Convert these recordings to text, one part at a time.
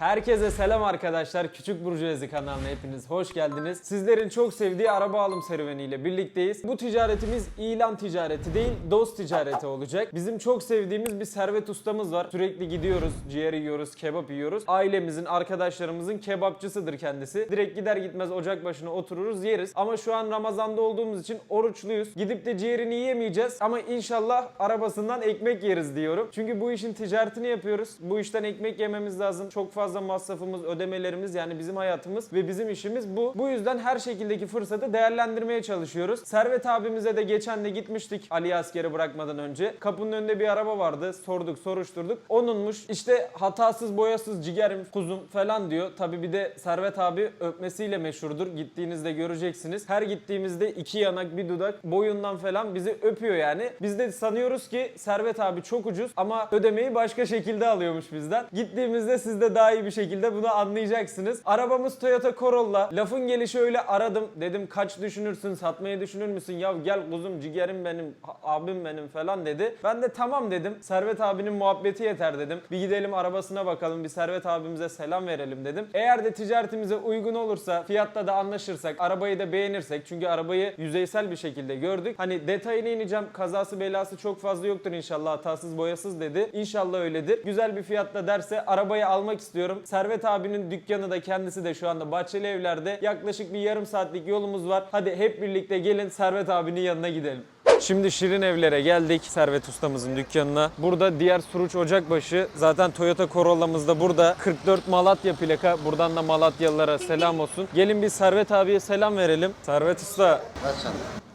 Herkese selam arkadaşlar. Küçük Burjuvazi kanalına hepiniz hoş geldiniz. Sizlerin çok sevdiği araba alım serüveniyle birlikteyiz. Bu ticaretimiz ilan ticareti değil, dost ticareti olacak. Bizim çok sevdiğimiz bir servet ustamız var. Sürekli gidiyoruz, ciğer yiyoruz, kebap yiyoruz. Ailemizin, arkadaşlarımızın kebapçısıdır kendisi. Direkt gider gitmez ocak başına otururuz, yeriz. Ama şu an Ramazan'da olduğumuz için oruçluyuz. Gidip de ciğerini yiyemeyeceğiz ama inşallah arabasından ekmek yeriz diyorum. Çünkü bu işin ticaretini yapıyoruz. Bu işten ekmek yememiz lazım. Çok fazla masrafımız, ödemelerimiz yani bizim hayatımız ve bizim işimiz bu. Bu yüzden her şekildeki fırsatı değerlendirmeye çalışıyoruz. Servet abimize de geçen de gitmiştik Ali askeri bırakmadan önce. Kapının önünde bir araba vardı. Sorduk, soruşturduk. Onunmuş. İşte hatasız, boyasız ciğerim, kuzum falan diyor. Tabi bir de Servet abi öpmesiyle meşhurdur. Gittiğinizde göreceksiniz. Her gittiğimizde iki yanak, bir dudak boyundan falan bizi öpüyor yani. Biz de sanıyoruz ki Servet abi çok ucuz ama ödemeyi başka şekilde alıyormuş bizden. Gittiğimizde siz de daha iyi bir şekilde bunu anlayacaksınız. Arabamız Toyota Corolla. Lafın gelişi öyle aradım. Dedim kaç düşünürsün, satmayı düşünür müsün? Ya gel kuzum ciğerim benim, abim benim falan dedi. Ben de tamam dedim. Servet abinin muhabbeti yeter dedim. Bir gidelim arabasına bakalım, bir Servet abimize selam verelim dedim. Eğer de ticaretimize uygun olursa, fiyatta da anlaşırsak, arabayı da beğenirsek çünkü arabayı yüzeysel bir şekilde gördük. Hani detayına ineceğim. Kazası belası çok fazla yoktur inşallah. Hatasız boyasız dedi. İnşallah öyledir. Güzel bir fiyatta derse arabayı almak istiyorum. Servet abinin dükkanı da kendisi de şu anda Bahçeli Evler'de. Yaklaşık bir yarım saatlik yolumuz var. Hadi hep birlikte gelin Servet abinin yanına gidelim. Şimdi Şirin Evler'e geldik Servet ustamızın dükkanına. Burada diğer Suruç Ocakbaşı. Zaten Toyota Corolla'mız da burada. 44 Malatya plaka. Buradan da Malatyalılara selam olsun. Gelin bir Servet abiye selam verelim. Servet usta. Kaçan?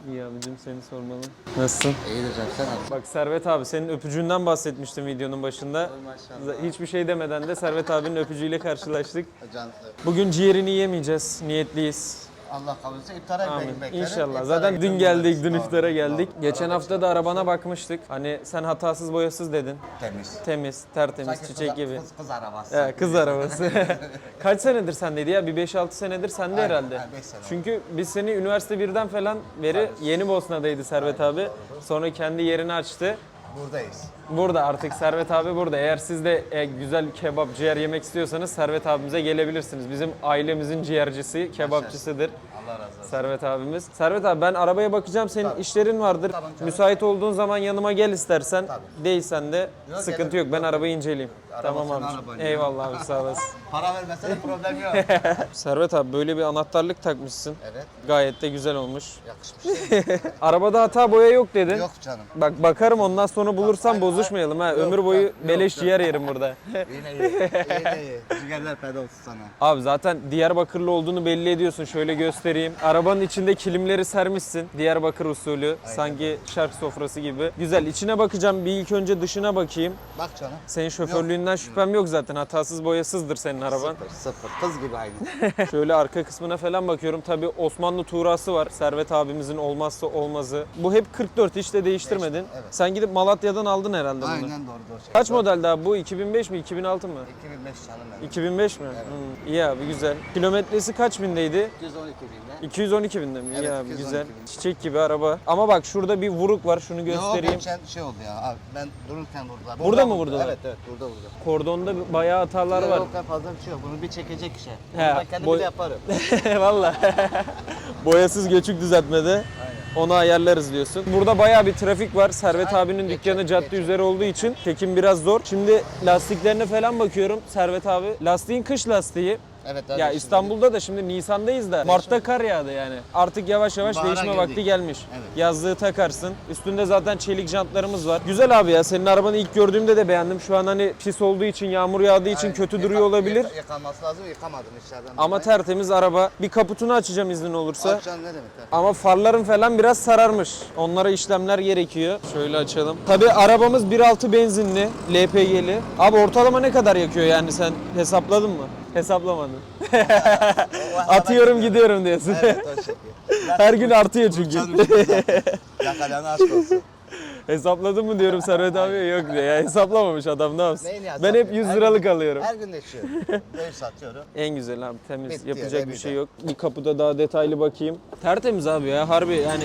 İyi abicim seni sormalı. Nasılsın? İyidir canım sen nasılsın? Bak Servet abi senin öpücüğünden bahsetmiştim videonun başında. Maşallah. Hiçbir şey demeden de Servet abinin öpücüğüyle karşılaştık. Bugün ciğerini yemeyeceğiz. Niyetliyiz. Allah kabul etsin iftara Amin. bek- beklerim. İnşallah. İftara Zaten dün geldik, dün Doğru, iftara geldik. doğru. Geçen Araba hafta da arabana bakmıştık. Hani sen hatasız boyasız dedin. Temiz. Temiz, tertemiz, Sanki çiçek kız, gibi. Kız, kız arabası. He, kız arabası. Kaç senedir sendeydi ya? Bir 5-6 senedir sende Aynen, herhalde. aynen, beş sene oldu. Çünkü biz seni üniversite 1'den falan beri Yeni Bosna'daydı Servet abi. Sonra kendi yerini açtı. Buradayız. Burada artık Servet abi burada. Eğer siz de e, güzel kebap, ciğer yemek istiyorsanız Servet abimize gelebilirsiniz. Bizim ailemizin ciğercisi, kebapçısıdır. Allah razı olsun. Servet abimiz. Servet abi ben arabaya bakacağım. Senin Tabii. işlerin vardır. Tamam canım. Müsait olduğun zaman yanıma gel istersen. Tabii. Değilsen de Yok, sıkıntı gelirim. yok. Ben arabayı inceleyeyim. Araba tamam senin araban. Eyvallah abi sağ olasın. Para vermese de problem yok. Servet abi böyle bir anahtarlık takmışsın. evet Gayet de güzel olmuş. yakışmış. Arabada hata boya yok dedin. yok canım. Bak bakarım ondan sonra bulursam bozuşmayalım ha. Ömür boyu yok, beleş yok. ciğer yerim burada. Yine iyi. Yine iyi. Ciğerler feda olsun sana. Abi zaten Diyarbakırlı olduğunu belli ediyorsun. Şöyle göstereyim. Arabanın içinde kilimleri sermişsin. Diyarbakır usulü. Sanki şark sofrası gibi. Güzel. İçine bakacağım. Bir ilk önce dışına bakayım. Bak canım. Senin şoförlüğünden şüphem yok zaten. Hatasız boyasızdır senin araban. Sıfır sıfır. Kız gibi aynı. Şöyle arka kısmına falan bakıyorum. Tabii Osmanlı tuğrası var. Servet abimizin olmazsa olmazı. Bu hep 44 hiç de değiştirmedin. Evet. Sen gidip Malatya'dan aldın herhalde bunu. Aynen doğru doğru. Şey. Kaç model daha bu? 2005 mi? 2006 mı? 2005 canım benim. 2005 mi? Hmm, iyi abi güzel. Kilometresi kaç bindeydi? 212 binde. 212 binde mi? İyi Evet, abi 212 güzel. bin. Çiçek gibi araba. Ama bak şurada bir vuruk var. Şunu Yok göstereyim. geçen şey oldu ya abi ben dururken vurdular. Burada mı vurdu. vurdular? Evet evet burada vurdu. Kordonda bayağı hatalar var. Yok fazla bir şey yok. Bunu bir çekecek işe. Bunu He, ben kendim boy- bile yaparım. Valla. Boyasız göçük düzeltmede. Onu ayarlarız diyorsun. Burada bayağı bir trafik var. Servet abinin dükkanı cadde üzeri olduğu için çekim biraz zor. Şimdi lastiklerine falan bakıyorum Servet abi. Lastiğin kış lastiği. Evet. Ya evet, İstanbul'da da şimdi Nisan'dayız da Mart'ta kar yağdı yani. Artık yavaş yavaş Bahara değişme vakti gelmiş. Evet. Yazlığı takarsın. Üstünde zaten çelik jantlarımız var. Güzel abi ya. Senin arabanı ilk gördüğümde de beğendim. Şu an hani pis olduğu için, yağmur yağdığı için Aynen. kötü Yıka- duruyor olabilir. yıka- Yıkanması lazım. Yıkamadım içeriden. Ama dolayı. tertemiz araba. Bir kaputunu açacağım iznin olursa. Akşam ne demek? Ama farların falan biraz sararmış. Onlara işlemler gerekiyor. Şöyle açalım. Tabii arabamız 1.6 benzinli, LPG'li. Abi ortalama ne kadar yakıyor yani sen hesapladın mı? Hesaplamadın. Atıyorum gidiyorum diyorsun. Evet o şekil. Her gün artıyor çünkü. Yakalanı aşk olsun. Hesapladın mı diyorum Servet abi yok diyor. Ya hesaplamamış adam ne yapsın? Neyini Ben hep hesaplayayım? 100 Her liralık gün- alıyorum. Her gün değişiyorum. Böyle satıyorum. En güzel abi temiz. Bitti, Yapacak bir revize. şey yok. Bir kapıda daha detaylı bakayım. Tertemiz abi ya harbi yani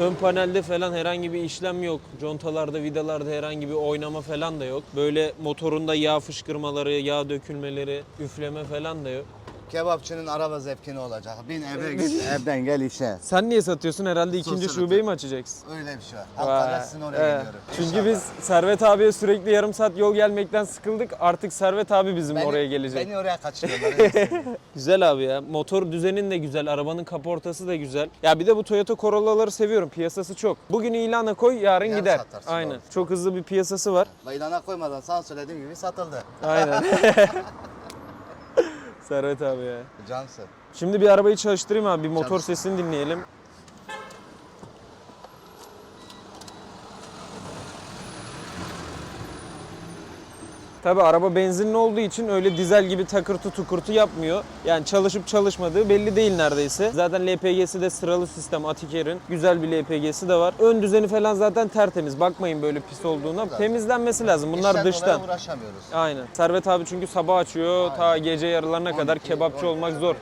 Ön panelde falan herhangi bir işlem yok. Contalarda, vidalarda herhangi bir oynama falan da yok. Böyle motorunda yağ fışkırmaları, yağ dökülmeleri, üfleme falan da yok. Kebapçının araba zevki ne olacak? Bin eve git, evden gel işe. Sen niye satıyorsun? Herhalde ikinci Sosyal şubeyi mi açacaksın? Öyle bir şey var. Vay, Haftada sizin oraya evet. gidiyorum. Çünkü İnşallah. biz Servet abiye sürekli yarım saat yol gelmekten sıkıldık. Artık Servet abi bizim Beni- oraya gelecek. Beni oraya kaçırıyorlar. Güzel abi ya. Motor düzenin de güzel, arabanın kaportası da güzel. Ya bir de bu Toyota Corolla'ları seviyorum. Piyasası çok. Bugün ilana koy, yarın Yarın gider. satarsın, Aynen. doğru. Çok hızlı bir piyasası var. Ve ilana koymadan sana söylediğim gibi satıldı. Aynen. Servet abi ya. Cansın. Şimdi bir arabayı çalıştırayım abi. Bir motor Çalış. sesini dinleyelim. Tabi araba benzinli olduğu için öyle dizel gibi takırtı tukurtu yapmıyor. Yani çalışıp çalışmadığı belli değil neredeyse. Zaten LPG'si de sıralı sistem Atiker'in. Güzel bir LPG'si de var. Ön düzeni falan zaten tertemiz. Bakmayın böyle pis olduğuna. Zaten. Temizlenmesi lazım. Bunlar İşten dıştan. uğraşamıyoruz. Aynen. Servet abi çünkü sabah açıyor ta gece yarılarına kadar 12, kebapçı 12, olmak zor.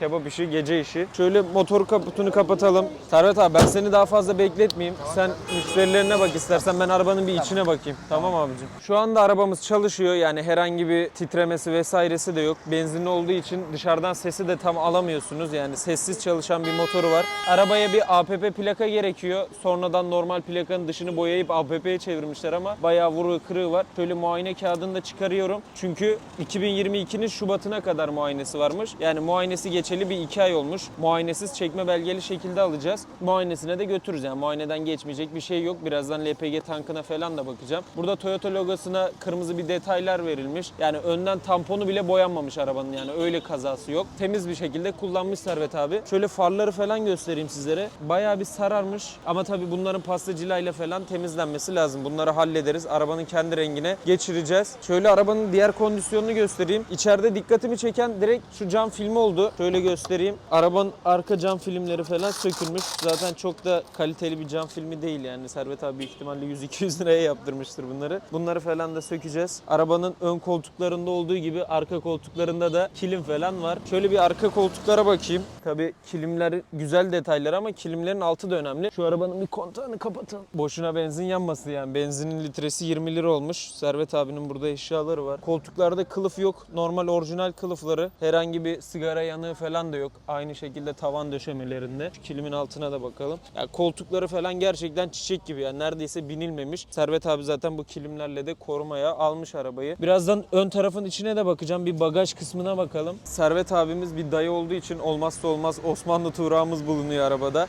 Kebap işi, gece işi. Şöyle motor kaputunu kapatalım. Servet abi ben seni daha fazla bekletmeyeyim. Sen müşterilerine bak istersen ben arabanın bir içine bakayım. Tamam abicim. Şu anda arabamız çalışıyor yani herhangi bir titremesi vesairesi de yok. Benzinli olduğu için dışarıdan sesi de tam alamıyorsunuz. Yani sessiz çalışan bir motoru var. Arabaya bir APP plaka gerekiyor. Sonradan normal plakanın dışını boyayıp APP'ye çevirmişler ama bayağı vuru kırığı var. Şöyle muayene kağıdını da çıkarıyorum. Çünkü 2022'nin Şubat'ına kadar muayenesi varmış. Yani muayenesi geçeli bir iki ay olmuş. Muayenesiz çekme belgeli şekilde alacağız. Muayenesine de götürürüz. Yani muayeneden geçmeyecek bir şey yok. Birazdan LPG tankına falan da bakacağım. Burada Toyota logosuna kırmızı bir detaylar verilmiş. Yani önden tamponu bile boyanmamış arabanın yani öyle kazası yok. Temiz bir şekilde kullanmış Servet abi. Şöyle farları falan göstereyim sizlere. Bayağı bir sararmış ama tabii bunların pastacılayla falan temizlenmesi lazım. Bunları hallederiz. Arabanın kendi rengine geçireceğiz. Şöyle arabanın diğer kondisyonunu göstereyim. İçeride dikkatimi çeken direkt şu cam filmi oldu. Şöyle göstereyim. Arabanın arka cam filmleri falan sökülmüş. Zaten çok da kaliteli bir cam filmi değil yani. Servet abi büyük ihtimalle 100-200 liraya yaptırmıştır bunları. Bunları falan da sökeceğiz. Arabanın ön koltuklarında olduğu gibi arka koltuklarında da kilim falan var. Şöyle bir arka koltuklara bakayım. Tabii kilimler güzel detaylar ama kilimlerin altı da önemli. Şu arabanın bir kontağını kapatalım. Boşuna benzin yanmasın yani. Benzinin litresi 20 lira olmuş. Servet abinin burada eşyaları var. Koltuklarda kılıf yok. Normal orijinal kılıfları. Herhangi bir sigara yanığı falan da yok. Aynı şekilde tavan döşemelerinde. Şu kilimin altına da bakalım. Ya koltukları falan gerçekten çiçek gibi yani neredeyse binilmemiş. Servet abi zaten bu kilimlerle de korumaya almış arabayı. Birazdan ön tarafın içine de bakacağım. Bir bagaj kısmına bakalım. Servet abimiz bir dayı olduğu için olmazsa olmaz Osmanlı tuğrağımız bulunuyor arabada.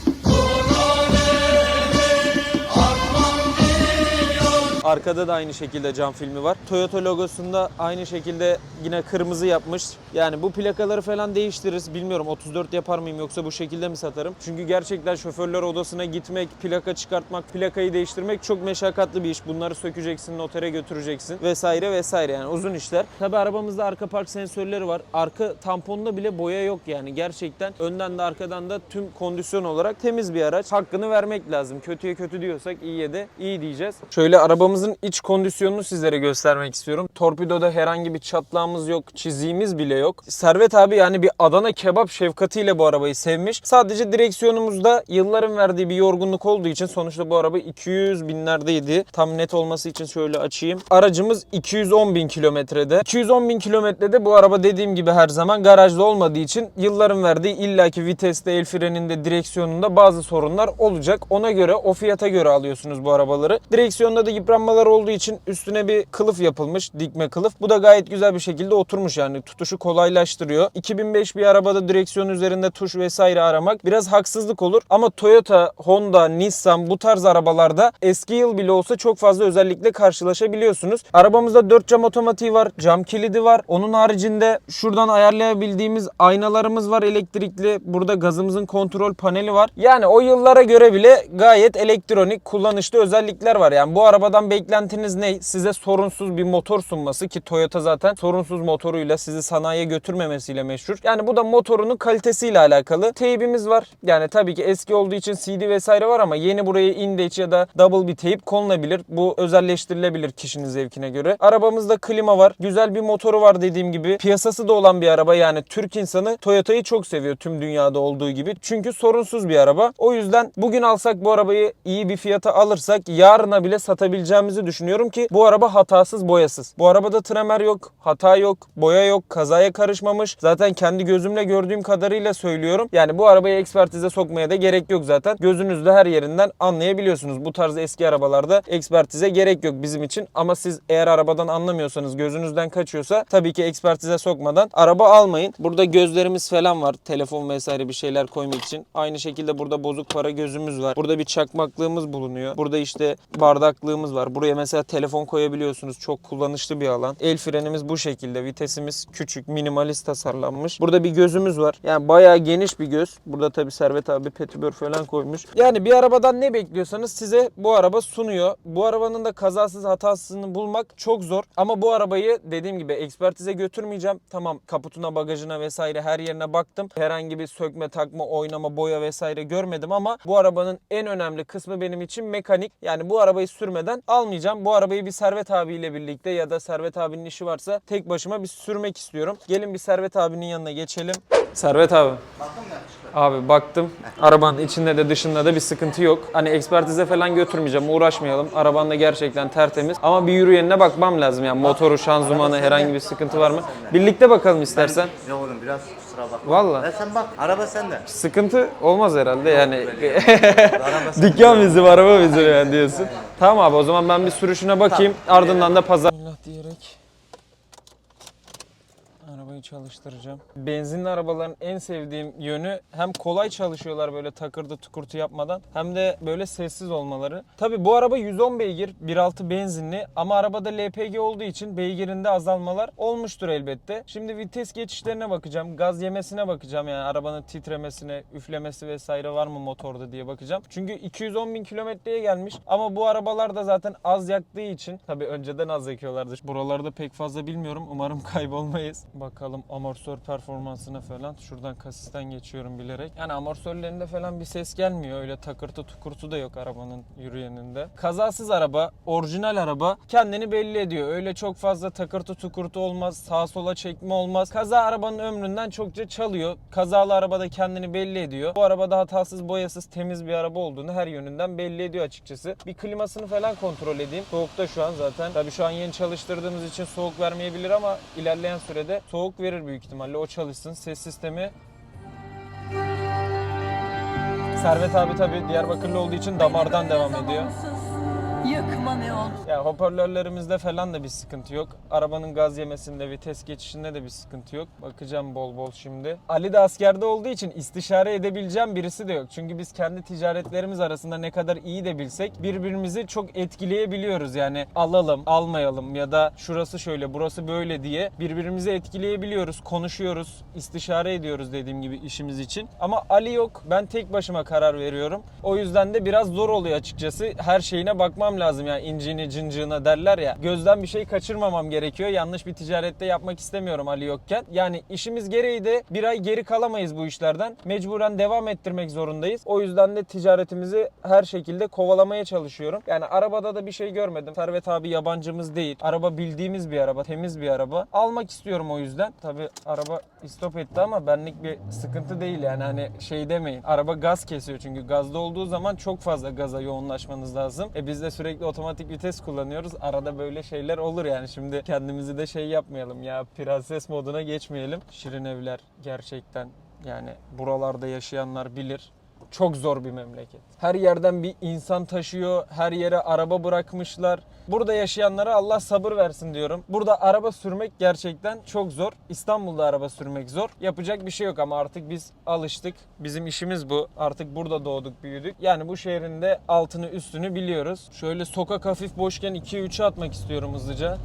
Arkada da aynı şekilde cam filmi var. Toyota logosunda aynı şekilde yine kırmızı yapmış. Yani bu plakaları falan değiştiririz. Bilmiyorum 34 yapar mıyım yoksa bu şekilde mi satarım? Çünkü gerçekten şoförler odasına gitmek, plaka çıkartmak, plakayı değiştirmek çok meşakkatli bir iş. Bunları sökeceksin, notere götüreceksin vesaire vesaire yani uzun işler. Tabi arabamızda arka park sensörleri var. Arka tamponda bile boya yok yani gerçekten. Önden de arkadan da tüm kondisyon olarak temiz bir araç. Hakkını vermek lazım. Kötüye kötü diyorsak iyiye de iyi diyeceğiz. Şöyle arabamızın iç kondisyonunu sizlere göstermek istiyorum. Torpidoda herhangi bir çatlağımız yok, çiziğimiz bile yok. Servet abi yani bir Adana kebap şefkatiyle bu arabayı sevmiş. Sadece direksiyonumuzda yılların verdiği bir yorgunluk olduğu için sonuçta bu araba 200 binlerdeydi. Tam net olması için şöyle açayım. Aracımız 210 bin kilometrede. 210 bin kilometrede bu araba dediğim gibi her zaman garajda olmadığı için yılların verdiği illaki viteste, el freninde, direksiyonunda bazı sorunlar olacak. Ona göre o fiyata göre alıyorsunuz bu arabaları. Direksiyonda da yıpranmalar olduğu için üstüne bir kılıf yapılmış, dikme kılıf. Bu da gayet güzel bir şekilde oturmuş yani tutuşu kolaylaştırıyor. 2005 bir arabada direksiyon üzerinde tuş vesaire aramak biraz haksızlık olur ama Toyota, Honda, Nissan bu tarz arabalarda eski yıl bile olsa çok fazla özellikle karşılaşabiliyorsunuz. Arabamızda 4 cam otomatiği var, cam kilidi var. Onun haricinde şuradan ayarlayabildiğimiz aynalarımız var elektrikli. Burada gazımızın kontrol paneli var. Yani o yıllara göre bile gayet elektronik kullanışlı özellikler var. Yani bu arabadan beklentiniz ne? Size sorunsuz bir motor sunması ki Toyota zaten sorunsuz motoruyla sizi sanayiye götürmemesiyle meşhur. Yani bu da motorunun kalitesiyle alakalı. Teybimiz var. Yani tabii ki eski olduğu için CD vesaire var ama yeni buraya indeç ya da double bir teyp konulabilir. Bu özelleştirilebilir kişinin zevkine göre. Arabamızda klima var. Güzel bir motoru var dediğim gibi. Piyasası da olan bir araba. Yani Türk insanı Toyota'yı çok seviyor tüm dünyada olduğu gibi. Çünkü sorunsuz bir araba. O yüzden bugün alsak bu arabayı iyi bir fiyata alırsak yarına bile satabileceğimizi düşünüyorum ki bu araba hatasız boyasız. Bu arabada tremer yok, hata yok, boya yok, kazaya karışmamış. Zaten kendi gözümle gördüğüm kadarıyla söylüyorum. Yani bu arabayı ekspertize sokmaya da gerek yok zaten. Gözünüzle her yerinden anlayabiliyorsunuz. Bu tarz eski arabalarda ekspertize gerek yok bizim için. Ama siz eğer arabadan anlamıyorsanız, gözünüzden kaçıyorsa tabii ki ekspertize sokmadan araba almayın. Burada gözlerimiz falan var. Telefon vesaire bir şeyler koymak için. Aynı şekilde burada bozuk para gözümüz var. Burada bir çakmaklığımız bulunuyor. Burada işte bardaklığımız var. Buraya mesela telefon koyabiliyorsunuz. Çok kullanışlı bir alan. El frenimiz bu şekilde. Vitesimiz küçük, minimalist tasarlanmış. Burada bir gözümüz var. Yani bayağı geniş bir göz. Burada tabii Servet abi petibör falan koymuş. Yani bir arabadan ne bekliyorsanız size bu araba sunuyor. Bu arabanın da kazasız hatasını bulmak çok zor. Ama bu arabayı dediğim gibi ekspertize götürmeyeceğim. Tamam kaputuna, bagajına vesaire her yerine baktım. Herhangi bir sökme, takma, oynama, boya vesaire görmedim ama bu arabanın en önemli kısmı benim için mekanik. Yani bu arabayı sürmeden almayacağım. Bu arabayı bir Servet abiyle birlikte ya da Servet abinin işi varsa tek başıma bir sürmek istiyorum. Gelin bir Servet abinin yanına geçelim. Servet abi. Abi baktım. Arabanın içinde de dışında da bir sıkıntı yok. Hani ekspertize falan götürmeyeceğim. Uğraşmayalım. Araban da gerçekten tertemiz. Ama bir yürüyenine bakmam lazım yani. Motoru, şanzımanı herhangi bir sıkıntı var mı? Birlikte bakalım istersen. Ya oğlum biraz kusura bakma. Vallahi. Ya sen bak araba sende. Sıkıntı olmaz herhalde yani. Araba sende. Dükkan bizim, araba bizim yani diyorsun. Tamam abi o zaman ben bir sürüşüne bakayım. Ardından da pazar... Allah diyerek arabayı çalıştıracağım. Benzinli arabaların en sevdiğim yönü hem kolay çalışıyorlar böyle takırdı tukurtu yapmadan hem de böyle sessiz olmaları. Tabi bu araba 110 beygir 1.6 benzinli ama arabada LPG olduğu için beygirinde azalmalar olmuştur elbette. Şimdi vites geçişlerine bakacağım. Gaz yemesine bakacağım yani arabanın titremesine, üflemesi vesaire var mı motorda diye bakacağım. Çünkü 210 bin kilometreye gelmiş ama bu arabalar da zaten az yaktığı için tabi önceden az yakıyorlardı. Buralarda pek fazla bilmiyorum. Umarım kaybolmayız. Bakalım amortisör performansına falan. Şuradan kasisten geçiyorum bilerek. Yani amortisörlerinde falan bir ses gelmiyor. Öyle takırtı tukurtu da yok arabanın yürüyeninde. Kazasız araba, orijinal araba kendini belli ediyor. Öyle çok fazla takırtı tukurtu olmaz. Sağa sola çekme olmaz. Kaza arabanın ömründen çokça çalıyor. Kazalı arabada kendini belli ediyor. Bu arabada hatasız, boyasız, temiz bir araba olduğunu her yönünden belli ediyor açıkçası. Bir klimasını falan kontrol edeyim. Soğukta şu an zaten. Tabii şu an yeni çalıştırdığımız için soğuk vermeyebilir ama ilerleyen sürede soğuk verir büyük ihtimalle. O çalışsın. Ses sistemi Servet abi tabii Diyarbakırlı olduğu için damardan devam ediyor. Yıkma ne olur. Ya hoparlörlerimizde falan da bir sıkıntı yok. Arabanın gaz yemesinde, vites geçişinde de bir sıkıntı yok. Bakacağım bol bol şimdi. Ali de askerde olduğu için istişare edebileceğim birisi de yok. Çünkü biz kendi ticaretlerimiz arasında ne kadar iyi de bilsek birbirimizi çok etkileyebiliyoruz. Yani alalım, almayalım ya da şurası şöyle, burası böyle diye birbirimizi etkileyebiliyoruz, konuşuyoruz, istişare ediyoruz dediğim gibi işimiz için. Ama Ali yok. Ben tek başıma karar veriyorum. O yüzden de biraz zor oluyor açıkçası. Her şeyine bakmam lazım yani incini cıncığına derler ya. Gözden bir şey kaçırmamam gerekiyor. Yanlış bir ticarette yapmak istemiyorum Ali yokken. Yani işimiz gereği de bir ay geri kalamayız bu işlerden. Mecburen devam ettirmek zorundayız. O yüzden de ticaretimizi her şekilde kovalamaya çalışıyorum. Yani arabada da bir şey görmedim. Servet abi yabancımız değil. Araba bildiğimiz bir araba, temiz bir araba. Almak istiyorum o yüzden. Tabi araba istop etti ama benlik bir sıkıntı değil yani hani şey demeyin. Araba gaz kesiyor çünkü gazda olduğu zaman çok fazla gaza yoğunlaşmanız lazım. E biz sürekli otomatik vites kullanıyoruz. Arada böyle şeyler olur yani şimdi kendimizi de şey yapmayalım ya prenses moduna geçmeyelim. Şirin evler gerçekten yani buralarda yaşayanlar bilir. Çok zor bir memleket. Her yerden bir insan taşıyor, her yere araba bırakmışlar. Burada yaşayanlara Allah sabır versin diyorum. Burada araba sürmek gerçekten çok zor. İstanbul'da araba sürmek zor. Yapacak bir şey yok ama artık biz alıştık. Bizim işimiz bu. Artık burada doğduk, büyüdük. Yani bu şehrin de altını üstünü biliyoruz. Şöyle sokak hafif boşken 2'ye 3'e atmak istiyorum hızlıca.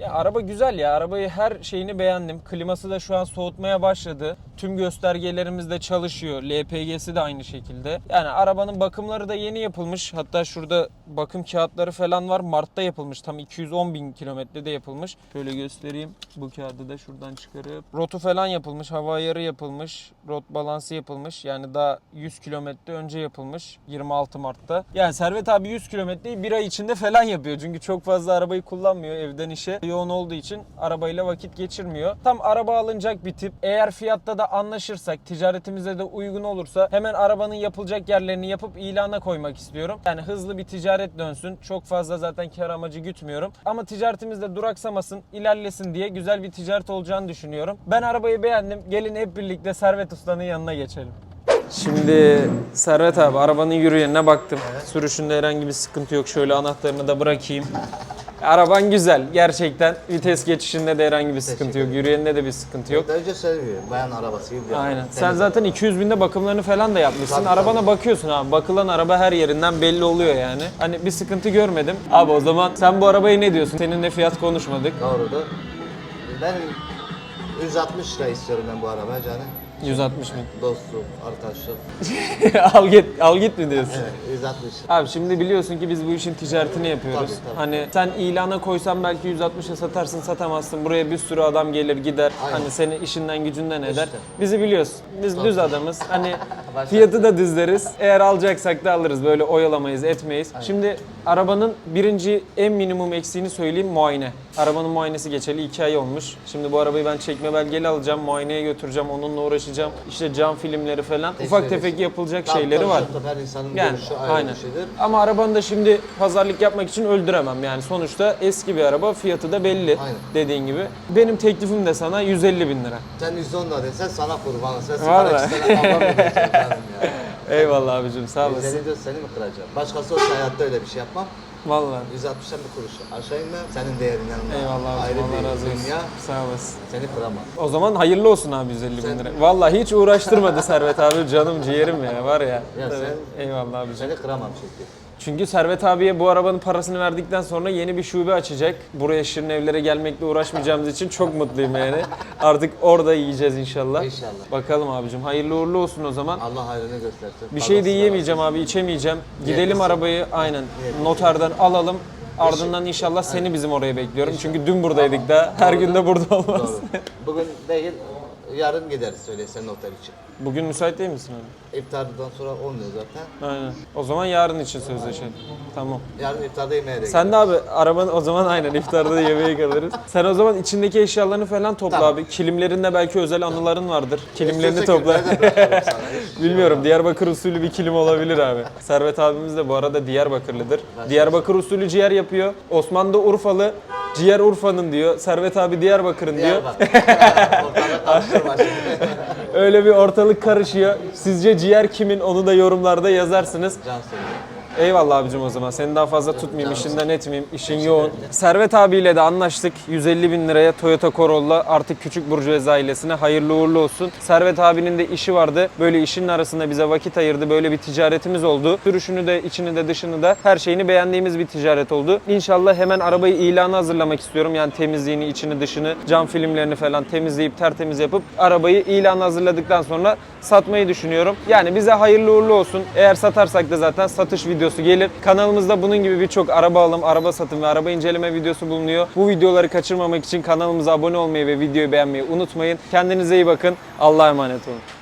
Ya araba güzel ya. Arabayı her şeyini beğendim. Kliması da şu an soğutmaya başladı. Tüm göstergelerimiz de çalışıyor. LPG'si de aynı şekilde. Yani arabanın bakımları da yeni yapılmış. Hatta şurada bakım kağıtları falan var. Mart'ta yapılmış. Tam 210 bin kilometrede yapılmış. Şöyle göstereyim. Bu kağıdı da şuradan çıkarıp. Rotu falan yapılmış. Hava ayarı yapılmış. Rot balansı yapılmış. Yani daha 100 kilometre önce yapılmış. 26 Mart'ta. Yani Servet abi 100 kilometreyi bir ay içinde falan yapıyor. Çünkü çok fazla arabayı kullanmıyor evden işe. Yoğun olduğu için arabayla vakit geçirmiyor. Tam araba alınacak bir tip. Eğer fiyatta da anlaşırsak, ticaretimize de uygun olursa hemen arabanın yapılacak yerlerini yapıp ilana koymak istiyorum. Yani hızlı bir ticaret dönsün. Çok fazla zaten kar amacı gütmüyorum. Ama ticaretimiz de duraksamasın, ilerlesin diye güzel bir ticaret olacağını düşünüyorum. Ben arabayı beğendim. Gelin hep birlikte Servet Usta'nın yanına geçelim. Şimdi Servet abi arabanın yürüyenine baktım. Sürüşünde herhangi bir sıkıntı yok. Şöyle anahtarını da bırakayım. Araban güzel gerçekten. Vites geçişinde de herhangi bir sıkıntı yok. Yürüyeninde de bir sıkıntı yok. Önce söylüyor. Bayan arabası gibi bir araba. Aynen. Sen Temiz zaten 200 binde bakımlarını falan da yapmışsın. Tabii, Arabana tabii. bakıyorsun abi. Bakılan araba her yerinden belli oluyor yani. Hani bir sıkıntı görmedim. Abi o zaman sen bu arabayı ne diyorsun? Seninle fiyat konuşmadık. Doğrudur. Ben 160 lira istiyorum ben bu arabaya canım. 160 bin. Dostluk, arkadaşlık. al git, al git mi diyorsun? Evet, 160 lira. Abi şimdi biliyorsun ki biz bu işin ticaretini yapıyoruz. Tabii, tabii. Hani sen ilana koysan belki 160'a satarsın satamazsın. Buraya bir sürü adam gelir gider. Aynen. Hani seni işinden gücünden eder. İşte. Bizi biliyorsun. Biz düz adamız. Hani fiyatı da düzleriz. Eğer alacaksak da alırız. Böyle oyalamayız etmeyiz. Şimdi arabanın birinci en minimum eksiğini söyleyeyim muayene. Arabanın muayenesi geçeli 2 ay olmuş. Şimdi bu arabayı ben çekme belgeli alacağım. Muayeneye götüreceğim. Onunla uğraşacağım. İşte cam filmleri falan. Ufak tefek yapılacak Tabii, şeyleri tabii, var. tabii, Her insanın Yani görüşü ayrı aynen. bir şeydir. Ama arabanı da şimdi pazarlık yapmak için öldüremem. Yani sonuçta eski bir araba fiyatı da belli Aynen. dediğin gibi. Benim teklifim de sana 150 bin lira. Sen 110 da desen sana kurban. Sen Vallahi. sigara canım ya? Eyvallah abicim sağ olasın. 150 diyor seni mi kıracağım? Başkası olsa hayatta öyle bir şey yapmam. Vallahi. 160'dan bir kuruş aşağı inme. Senin değerin yanında. Eyvallah Ayrı abicim Allah bir razı olsun. dünya Sağ olasın. seni kıramaz. O zaman hayırlı olsun abi 150 bin Sen- lira. Vallahi hiç uğraştırmadı Servet abi canım ciğerim ya var ya. Ya sen- Eyvallah abicim. Seni kıramam çünkü. Çünkü Servet abiye bu arabanın parasını verdikten sonra yeni bir şube açacak. Buraya şirin evlere gelmekle uğraşmayacağımız için çok mutluyum yani. Artık orada yiyeceğiz inşallah. İnşallah. Bakalım abicim. Hayırlı uğurlu olsun o zaman. Allah hayrını göstersin. Bir şey de yiyemeyeceğim abi, içemeyeceğim. Gidelim arabayı aynen noterden alalım. Ardından inşallah seni bizim oraya bekliyorum. Çünkü dün buradaydık da. Her gün de burada olmaz. Doğru. Bugün değil, yarın gideriz söylesen noter için. Bugün müsait değil misin abi? İftardan sonra olmuyor zaten. Aynen. O zaman yarın için sözleşelim. Tamam. Yarın iftarda yemeğe de Sen de abi arabanı o zaman aynen iftarda da yemeğe kalırız. Sen o zaman içindeki eşyalarını falan topla Tamam. abi. Kilimlerinde belki özel anıların vardır. Kilimlerini topla. hiç. Bilmiyorum Diyarbakır usulü bir kilim olabilir abi. Servet abimiz de bu arada Diyarbakırlıdır. Diyarbakır usulü ciğer yapıyor. Osman da Urfalı. Ciğer Urfa'nın diyor. Servet abi Diyarbakır'ın diyor. Diğer bak. Ortalık karıştırma şimdi. Öyle bir ortalık karışıyor. Sizce ciğer kimin onu da yorumlarda yazarsınız. Can söylüyor. Eyvallah abicim o zaman. Seni daha fazla tutmayayım, işinden etmeyeyim. İşin yoğun. Servet abiyle de anlaştık. 150 bin liraya Toyota Corolla artık Küçük Burjuvazi ailesine hayırlı uğurlu olsun. Servet abinin de işi vardı. Böyle işinin arasında bize vakit ayırdı. Böyle bir ticaretimiz oldu. Sürüşünü de, içini de, dışını da her şeyini beğendiğimiz bir ticaret oldu. İnşallah hemen arabayı ilana hazırlamak istiyorum. Yani temizliğini, içini, dışını, cam filmlerini falan temizleyip tertemiz yapıp arabayı ilana hazırladıktan sonra satmayı düşünüyorum. Yani bize hayırlı uğurlu olsun. Eğer satarsak da zaten satış videosu gelir. Kanalımızda bunun gibi birçok araba alım, araba satım ve araba inceleme videosu bulunuyor. Bu videoları kaçırmamak için kanalımıza abone olmayı ve videoyu beğenmeyi unutmayın. Kendinize iyi bakın. Allah'a emanet olun.